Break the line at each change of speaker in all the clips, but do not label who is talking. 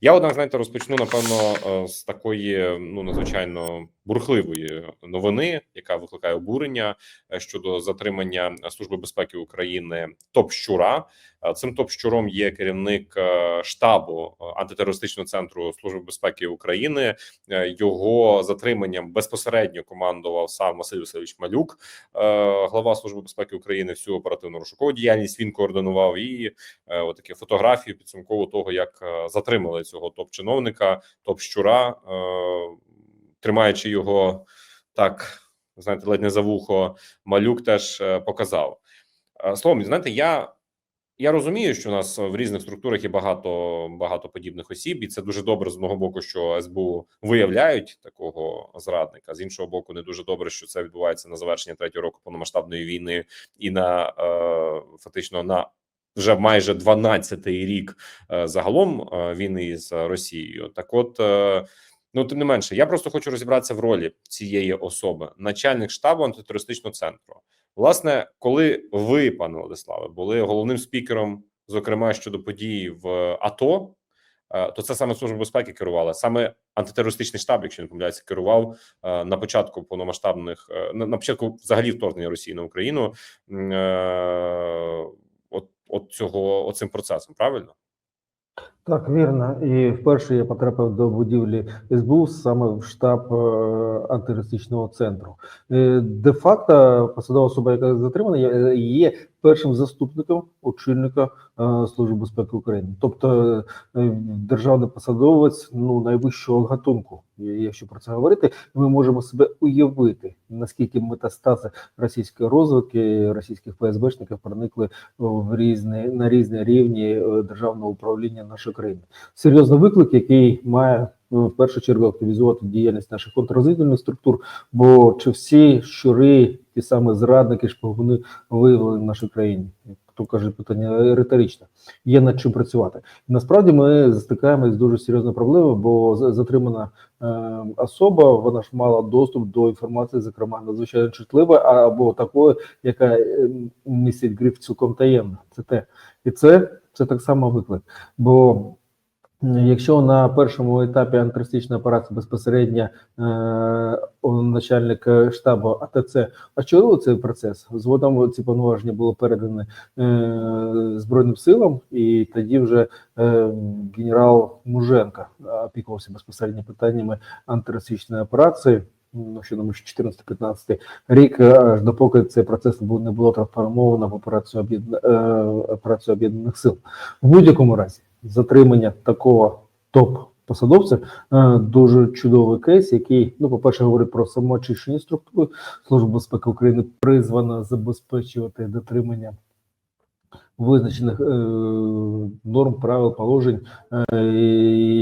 Я однак знаєте, розпочну напевно е, з такої ну надзвичайно бурхливої новини, яка викликає обурення е, щодо затримання Служби безпеки України топ щура. Е, Цим топ щуром є керівник е, штабу антитерористичного центру Служби безпеки України. Його затриманням безпосередньо командував сам Василь Васильович Малюк, глава служби безпеки України. Всю оперативну розшукову діяльність він координував і отакі фотографії підсумково того, як затримали цього топ-чиновника, топ-щура, е, тримаючи його так, знаєте, ледь не за вухо, малюк теж е, показав. Е, Словом, знаєте, я. Я розумію, що у нас в різних структурах є багато багато подібних осіб, і це дуже добре з одного боку, що СБУ виявляють такого зрадника. З іншого боку, не дуже добре, що це відбувається на завершення третього року повномасштабної війни і на е, фактично на вже майже 12-й рік е, загалом війни з Росією. Так, от ну тим не менше, я просто хочу розібратися в ролі цієї особи, начальник штабу антитерористичного центру. Власне, коли ви, пане Владиславе, були головним спікером, зокрема щодо подій в АТО, е, то це саме служба безпеки керувала, саме антитерористичний штаб, якщо не помиляюся, керував е, на початку повномасштабних е, на початку взагалі вторгнення Росії на Україну. е, От, от цього оцим процесом, правильно?
Так, вірно. І вперше я потрапив до будівлі СБУ саме в штаб е, антитерористичного центру. Е, Де-факто посадова особа, яка затримана, є першим заступником очільника е, Служби безпеки України. Тобто е, державний посадовець ну найвищого гатунку. Якщо про це говорити, ми можемо себе уявити, наскільки метастази російської розвитки, російських ФСБшників проникли в різні на різні рівні е, державного управління нашої країни. Серйозний виклик, який має в першу чергу активізувати діяльність наших контррозвідувальних структур. Бо чи всі щури, ті самі зрадники, шпигуни виявлені в нашій країні? Хто каже, питання риторичне. Є над чим працювати. І насправді ми стикаємося з дуже серйозною проблемою, бо затримана е, особа, вона ж мала доступ до інформації, зокрема надзвичайно чутливої, або такої, яка е, містить гриф цілком таємна. Це те. І це, це так само виклик. Бо якщо на першому етапі антитерористичної операції безпосередньо е, начальник е, штабу АТЦ очолив цей процес, згодом ці повноваження були передані е, Збройним силам, і тоді вже е, генерал Муженко опікувався безпосередньо питаннями антитерористичної операції. Ну, що думаю, 14-15 рік, е, аж допоки цей процес не було, трансформовано в е, операцію об'єднаних сил. В будь-якому разі затримання такого топ-посадовця е, дуже чудовий кейс, який, ну, по-перше, говорить про самоочищені структури. Служба безпеки України призвана забезпечувати дотримання визначених е, норм, правил, положень, е,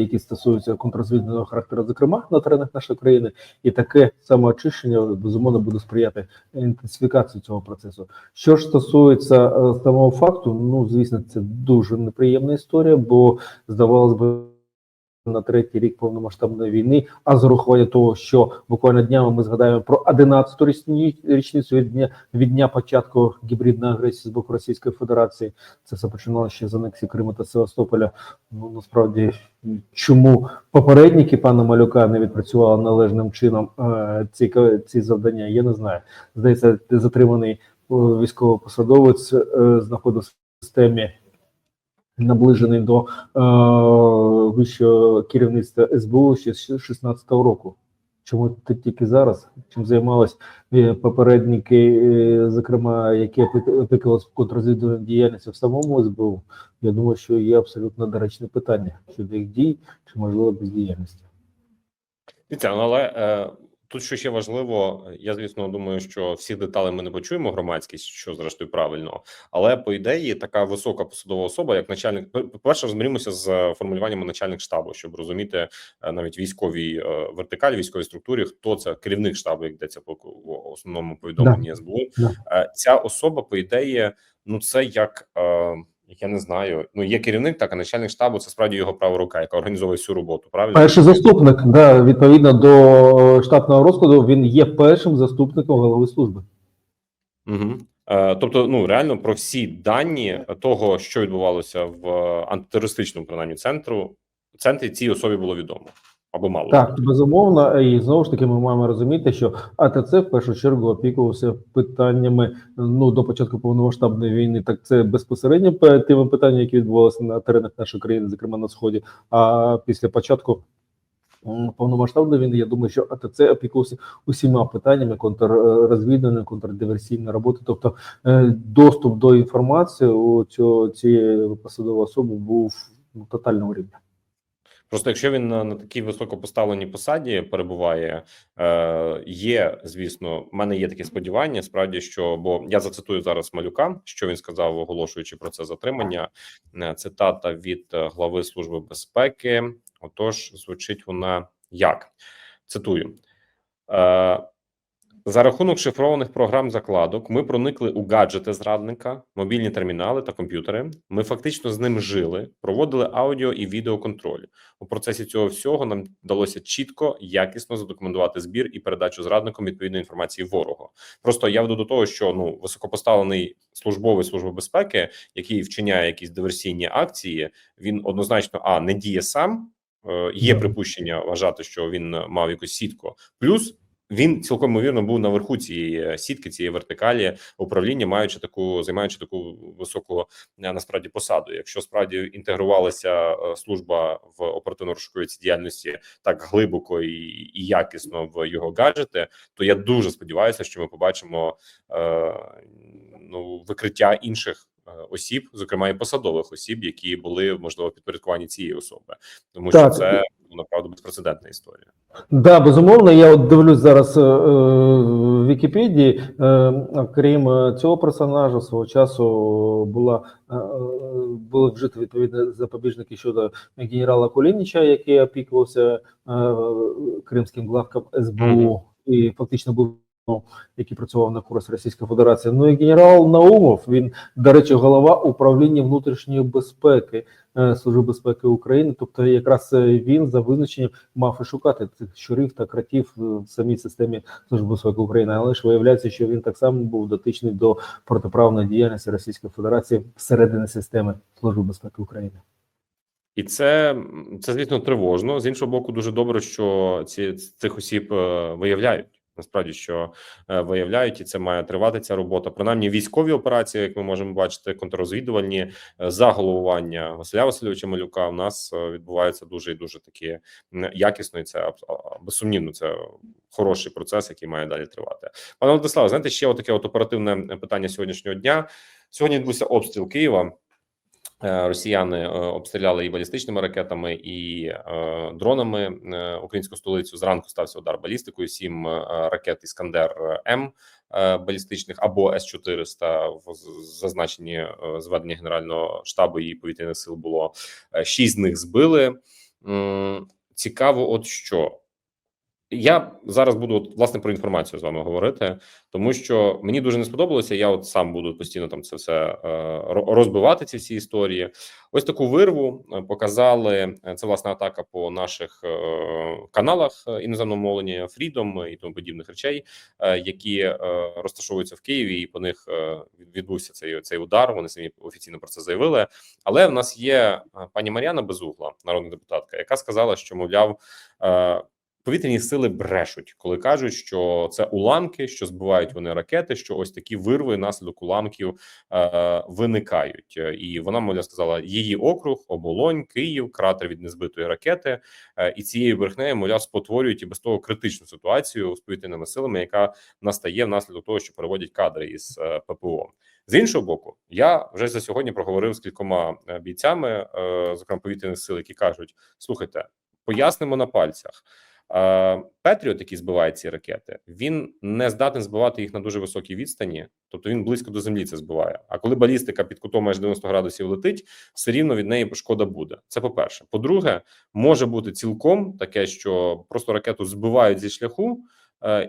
які стосуються контрозвідного характеру, зокрема на теренах нашої країни, і таке самоочищення безумовно буде сприяти інтенсифікації цього процесу. Що ж стосується е, самого факту, ну звісно, це дуже неприємна історія, бо здавалось би. На третій рік повномасштабної війни, а з урахуванням того, що буквально днями ми згадаємо про 11-ту річницю від дня від дня початку гібридної агресії з боку Російської Федерації, це все починалося ще з анексії Криму та Севастополя. Ну насправді, чому попередники пана Малюка не відпрацювали належним чином е, ці ці завдання? Я не знаю. Здається, затриманий е, військовопосадовець е, знаходився в системі наближений до е, вищого керівництва СБУ ще з 16-го року. Чому ти тільки зараз? Чим займались е, попередники, е, зокрема, які опі- опікувалися контррозвідувальною діяльністю в самому СБУ? Я думаю, що є абсолютно доречне питання щодо їх дій чи можливо бездіяльності.
Дивіться, ну, але е, тут що ще важливо, я звісно думаю, що всі деталі ми не почуємо громадськість, що зрештою правильно. Але по ідеї, така висока посадова особа, як начальник, по перше, розберімося з формулюваннями начальник штабу, щоб розуміти е, навіть військовій е, вертикалі, військовій структурі, хто це керівник штабу, як йдеться по основному повідомленні СБУ.
Да.
Е, Ця особа, по ідеї, ну це як. Е, я не знаю. Ну є керівник, так а начальник штабу це справді його права рука, яка організовує всю роботу. Правильно
Перший заступник, да, відповідно до штатного розкладу, він є першим заступником голови служби.
Угу. Е, тобто, ну реально про всі дані того, що відбувалося в антитерористичному принаймні центру, центрі цій особі було відомо або мало
Так, безумовно, і знову ж таки, ми маємо розуміти, що АТЦ в першу чергу опікувався питаннями ну до початку повномасштабної війни. Так це безпосередньо тими питаннями, які відбувалися на теренах нашої країни, зокрема на сході. А після початку повномасштабної війни, я думаю, що АТЦ опікувався усіма питаннями контррозвідувальної, контрдиверсійної роботи. Тобто е, доступ до інформації у цього цієї посадової особи був ну, тотального рівня.
Просто якщо він на, на такій високопоставленій посаді перебуває, е, є звісно, в мене є таке сподівання. Справді, що бо я зацитую зараз малюка, що він сказав, оголошуючи про це затримання. Е, Цитата від е, глави служби безпеки. Отож, звучить вона як цитую. Е, за рахунок шифрованих програм закладок ми проникли у гаджети зрадника, мобільні термінали та комп'ютери. Ми фактично з ним жили, проводили аудіо і відеоконтроль. У процесі цього всього нам вдалося чітко, якісно задокументувати збір і передачу зрадником відповідної інформації ворогу. Просто я веду до того, що ну високопоставлений службовий служби безпеки, який вчиняє якісь диверсійні акції, він однозначно а не діє сам. Е, Є припущення вважати, що він е, мав якусь сітку. Плюс він цілком ймовірно був наверху цієї е, сітки, цієї вертикалі управління, маючи таку займаючи таку високу е, насправді посаду. Якщо справді інтегрувалася е, служба в оперативно-розшуковій діяльності так глибоко і, і якісно в його гаджети, то я дуже сподіваюся, що ми побачимо е, ну викриття інших. Осіб, зокрема і посадових осіб, які були можливо в підпорядкуванні цієї особи, тому
Так.
що це направду безпрецедентна історія.
Да, безумовно. Я от дивлюсь зараз е, е, в Вікіпедії. Е, крім цього персонажа, свого часу була були вжити відповідні запобіжники щодо генерала Кулініча, який опікувався кримським главком СБУ
Мгм.
і фактично був. Ну, Який працював на користь Російської Федерації. Ну і генерал Наумов, він, до речі, голова управління внутрішньої безпеки е, Служби безпеки України. Тобто, якраз е, він за визначенням мав і шукати цих щурів та кратів в самій системі Служби безпеки України. Але ж виявляється, що він так само був дотичний до протиправної діяльності Російської Федерації всередині системи Служби безпеки України.
І це, це звісно тривожно. З іншого боку, дуже добре, що ці цих осіб е, виявляють. Насправді, що е, виявляють, і це має тривати ця робота. Принаймні, військові операції, як ми можемо бачити, контррозвідувальні е, за головування Василя Васильовича Малюка у нас е, відбуваються дуже і дуже такі якісно, і це безсумнівно. Це хороший процес, який має далі тривати. Пане Владиславе, знаєте, ще отаке от оперативне питання сьогоднішнього дня. Сьогодні відбувся обстріл Києва. Е, Росіяни е, обстріляли і балістичними ракетами, і е, дронами українську столицю. Зранку стався удар балістикою. Сім ракет Іскандер М балістичних або С 400 в зазначенні зведення Генерального штабу і повітряних сил було шість з них збили. Цікаво, от що я зараз буду от, власне про інформацію з вами говорити, тому що мені дуже не сподобалося. Я от сам буду постійно там це все е, розбивати ці всі історії. Ось таку вирву е, показали. е, Це власне атака по наших каналах іноземного мовлення, Freedom і тому подібних речей, які розташовуються в Києві, і по них відбувся цей цей удар. Вони самі офіційно про це заявили. Але в нас є пані Мар'яна Безугла, народна депутатка, яка сказала, що мовляв. Повітряні сили брешуть, коли кажуть, що це уламки, що збивають вони ракети, що ось такі вирви наслідок уламків е, виникають. Е, І вона мовляв сказала: її округ, оболонь, Київ, кратер від незбитої ракети, е, і цією брехнею, мовляв, спотворюють і без того критичну ситуацію з повітряними силами, яка настає внаслідок того, що переводять кадри із е, ППО. З іншого боку, я вже за сьогодні проговорив з кількома е, бійцями, е, зокрема повітряних сил, які кажуть: слухайте, пояснимо на пальцях. Петріот, який збиває ці ракети, він не здатен збивати їх на дуже високій відстані, тобто він близько до землі це збиває. А коли балістика під кутом майже 90 градусів летить, все рівно від неї шкода буде. Це по-перше. По-друге, може бути цілком таке, що просто ракету збивають зі шляху,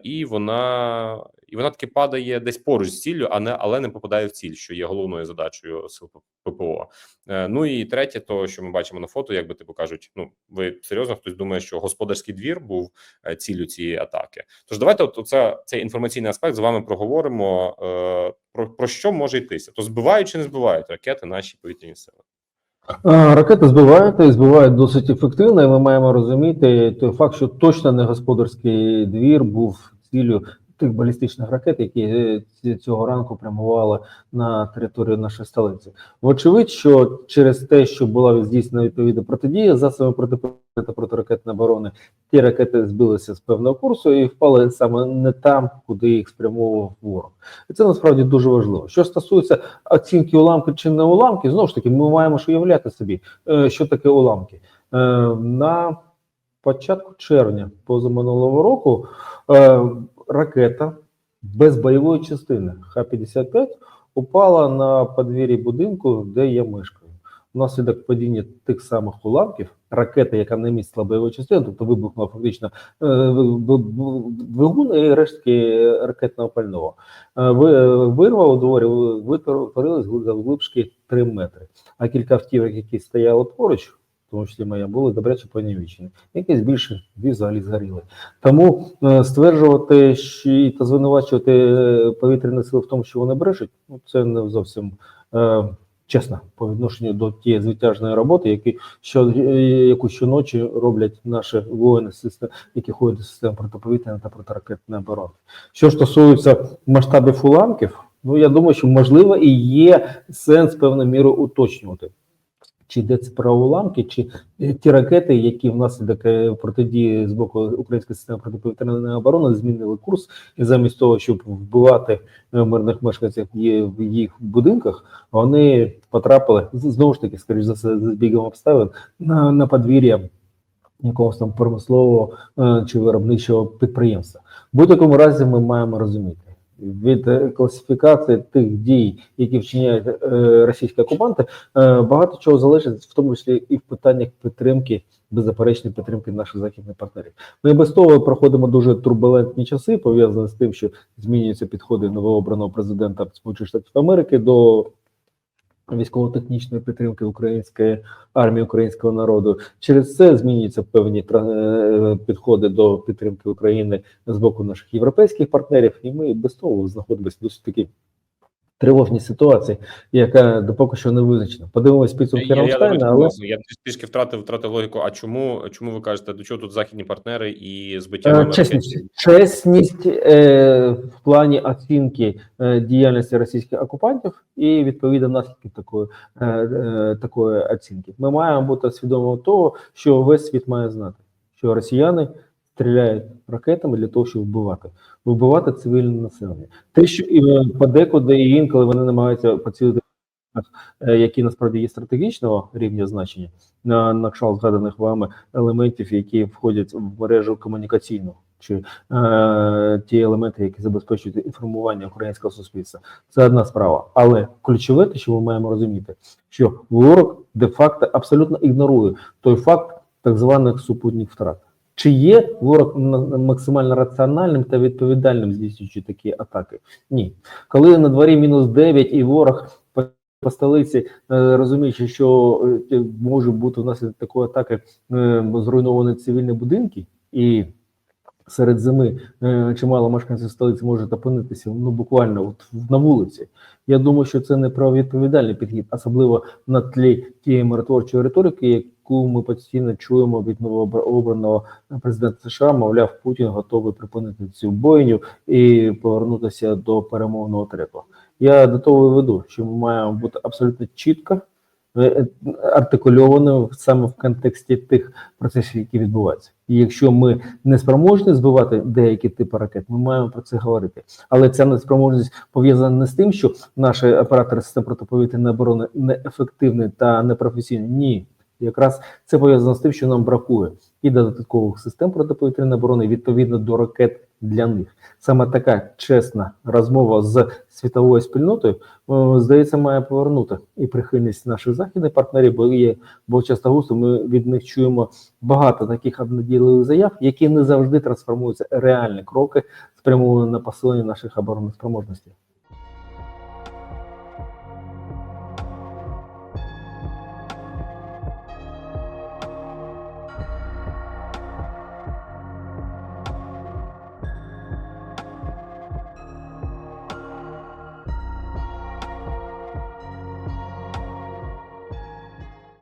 і вона і вона таки падає десь поруч з ціллю, а не але не попадає в ціль, що є головною задачею сил ППО. Е, Ну і третє, то що ми бачимо на фото, якби типу кажуть, ну ви серйозно хтось думає, що господарський двір був е, ціллю цієї атаки. Тож давайте, от оце, цей інформаційний аспект з вами проговоримо. Е, про, про що може йтися? То збивають чи не збивають ракети наші повітряні сили?
Ракети збивають і збивають досить ефективно, і ми маємо розуміти той факт, що точно не господарський двір був ціллю тих балістичних ракет, які е, цього ранку прямували на територію нашої столиці. Вочевидь, що через те, що була здійснена відповідна протидія засобами протиповітряної та протиракетної оборони, ті ракети збилися з певного курсу і впали саме не там, куди їх спрямовував ворог. І це насправді дуже важливо. Що стосується оцінки уламки чи не уламки, знову ж таки, ми маємо ж уявляти собі, е, що таке уламки. Е, На початку червня позаминулого року ракета без бойової частини Х-55 упала на подвір'ї будинку, де я мешкаю. Внаслідок падіння тих самих уламків, ракета, яка не містила бойової частини, тобто вибухнула фактично е, ви- ви- ви- двигун і рештки ракетного пального. Е, Вирва у дворі витворилась завглибшки 3 метри. А кілька автівок, які стояли поруч, тому числі моя, були добряче понівічені. Якісь більше дві взагалі згоріли. Тому е, стверджувати що, та звинувачувати е, повітряні сили в тому, що вони брешуть, ну це не зовсім е, чесно по відношенню до тієї звитяжної роботи, які що, е, яку щоночі роблять наші воїни, які ходять до систем протиповітряної та протиракетної оборони. Що стосується масштабів уламків, ну я думаю, що можливо і є сенс певною мірою уточнювати. Чи йдеться про уламки, чи е, ті ракети, які внаслідок е, протидії з боку української системи протиповітряної оборони змінили курс, і замість того, щоб вбивати е, мирних мешканців в їх будинках, вони потрапили знову ж таки, скоріш за все, за збігом обставин на, на подвір'я якогось там промислового чи виробничого підприємства. В будь-якому разі ми маємо розуміти. Від е, класифікації тих дій, які вчиняють е, російські окупанти, е, багато чого залежить, в тому числі і в питаннях підтримки, беззаперечної підтримки наших західних партнерів. Ми без того проходимо дуже турбулентні часи, пов'язані з тим, що змінюються підходи новообраного президента Сполучених Штатів Америки до військово-технічної підтримки української армії, українського народу. Через це змінюються певні е, підходи до підтримки України з боку наших європейських партнерів, і ми без того знаходимося досить такі тривожній ситуації, яка допоки що не визначена. Подивимось підсумки
Я, я,
Рамштайна, але
я трішки втратив втратив логіку. А чому чому ви кажете, до чого тут західні партнери і збиття
Е, Чесність, чесність е, в плані оцінки е, діяльності російських окупантів і відповідно наслідків такої, е, е, такої оцінки. Ми маємо бути свідомими того, що весь світ має знати, що росіяни стріляють ракетами для того, щоб вбивати, вбивати цивільне населення. Те, що і е, подекуди і інколи вони намагаються поцілити е, які насправді є стратегічного рівня значення на, на кшталт згаданих вами елементів, які входять в мережу комунікаційну, чи е, ті елементи, які забезпечують інформування українського суспільства. Це одна справа. Але ключове, те, що ми маємо розуміти, що ворог де-факто абсолютно ігнорує той факт так званих супутніх втрат. Чи є ворог максимально раціональним та відповідальним здійснюючи такі атаки? Ні. Коли на дворі мінус 9 і ворог по, столиці, е, розуміючи, що е, може бути внаслідок такої атаки е, зруйновані цивільні будинки, і серед зими е, чимало мешканців столиці можуть опинитися ну буквально от на вулиці. Я думаю, що це не про відповідальний підхід, особливо на тлі тієї миротворчої риторики, яку ми постійно чуємо від новообраного президента США. Мовляв, Путін готовий припинити цю бойню і повернутися до перемовного треку. Я до того веду, що ми маємо бути абсолютно чітко е, артикульованим саме в контексті тих процесів, які відбуваються. І якщо ми не спроможні збивати деякі типи ракет, ми маємо про це говорити. Але ця неспроможність пов'язана не з тим, що наші оператори систем протиповітряної оборони неефективні та непрофесійні. Ні, якраз це пов'язано з тим, що нам бракує і додаткових систем протиповітряної оборони відповідно до ракет для них. Саме така чесна розмова з світовою спільнотою, е, здається, має повернути і прихильність наших західних партнерів, бо є, бо часто густо ми від них чуємо багато таких обнадійливих заяв, які не завжди трансформуються реальні кроки, спрямовані на посилення наших оборонних спроможностей.